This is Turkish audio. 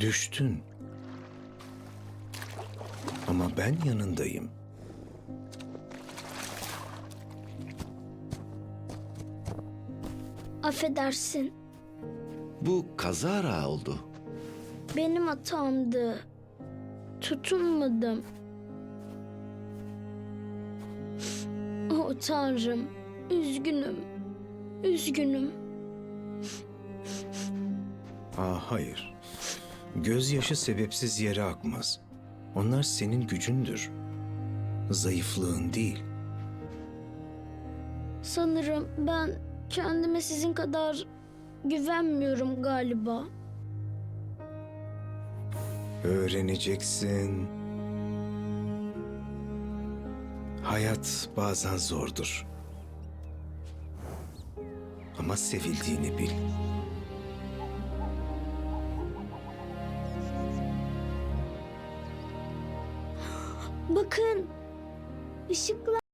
Düştün. Ama ben yanındayım. Affedersin. Bu kazara oldu. Benim hatamdı. Tutunmadım. Oh tanrım. Üzgünüm. Üzgünüm. Aa hayır. Gözyaşı sebepsiz yere akmaz. Onlar senin gücündür. Zayıflığın değil. Sanırım ben kendime sizin kadar güvenmiyorum galiba. Öğreneceksin. Hayat bazen zordur. Ama sevildiğini bil. Bakın. Işıklar.